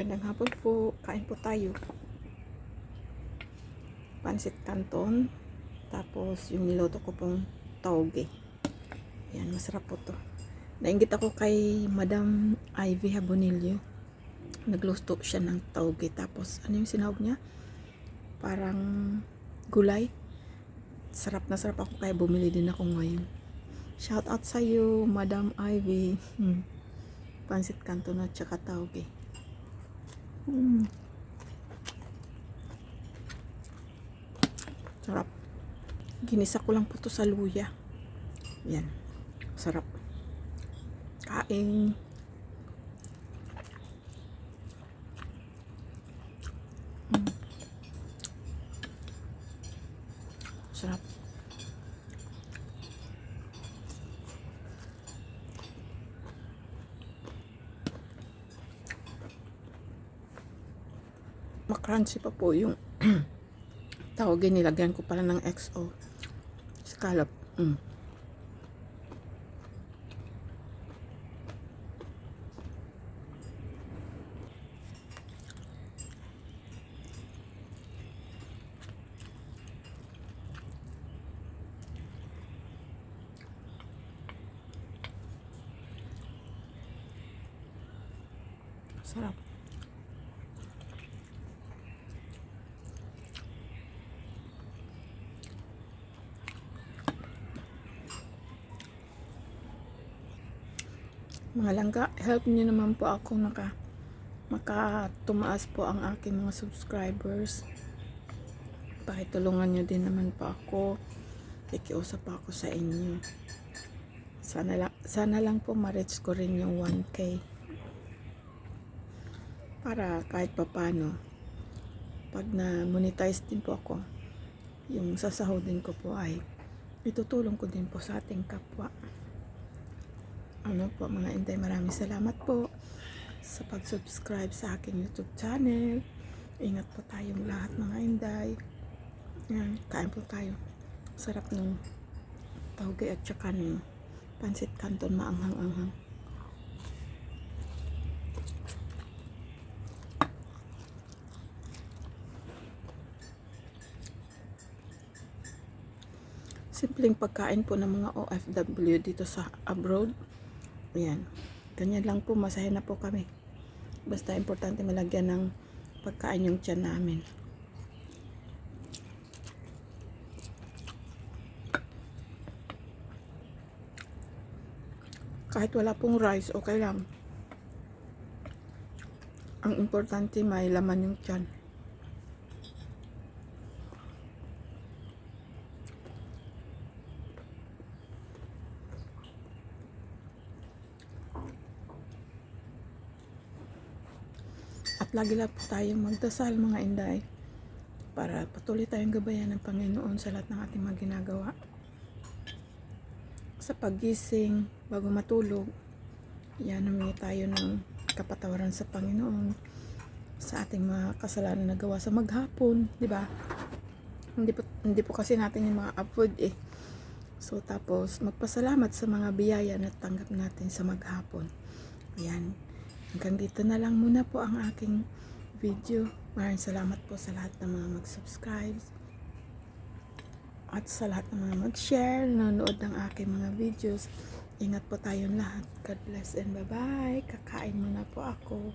Gandang hapon po. Kain po tayo. Pansit canton. Tapos yung niloto ko pong tauge. Yan, masarap po to. Nainggit ako kay Madam Ivy Habonillo. Nagluto siya ng tauge. Tapos, ano yung sinawag niya? Parang gulay. Sarap na sarap ako kaya bumili din ako ngayon. Shout out sa iyo, Madam Ivy. Hmm. Pansit canton at saka tauge. Mm. Sarap. Ginisa ko lang po to sa luya. Yan. Sarap. Kain. Mm. Sarap. Makrunchy pa po yung tawagin nilagyan ko pala ng XO scallop. Mm. sarap mga langga, help niyo naman po ako naka makatumaas po ang aking mga subscribers. Pakitulungan niyo din naman po ako. Kikiusap ako sa inyo. Sana lang, sana lang po ma-reach ko rin yung 1K. Para kahit papano, pag na-monetize din po ako, yung sasahodin ko po ay itutulong ko din po sa ating kapwa ano po mga inday maraming salamat po sa pag-subscribe sa aking youtube channel. Ingat po tayong lahat mga inday. Yan, kain po tayo. Sarap ng tauge at saka ng pansit canton maanghang-anghang. Simpleng pagkain po ng mga OFW dito sa abroad Ayan. Ganyan lang po, masaya na po kami. Basta importante malagyan ng pagkain yung tiyan namin. Kahit wala pong rice, okay lang. Ang importante may laman yung tiyan. At lagi lang po tayong magdasal mga inday para patuloy tayong gabayan ng Panginoon sa lahat ng ating mga ginagawa. Sa paggising, bago matulog, yan humingi tayo ng kapatawaran sa Panginoon sa ating mga kasalanan na gawa sa maghapon, di ba? Hindi po, hindi po kasi natin yung mga upload eh. So tapos magpasalamat sa mga biyaya na tanggap natin sa maghapon. Ayan. Hanggang dito na lang muna po ang aking video. Maraming salamat po sa lahat ng mga mag-subscribe at sa lahat ng mga mag-share, nanonood ng aking mga videos. Ingat po tayong lahat. God bless and bye-bye. Kakain muna po ako.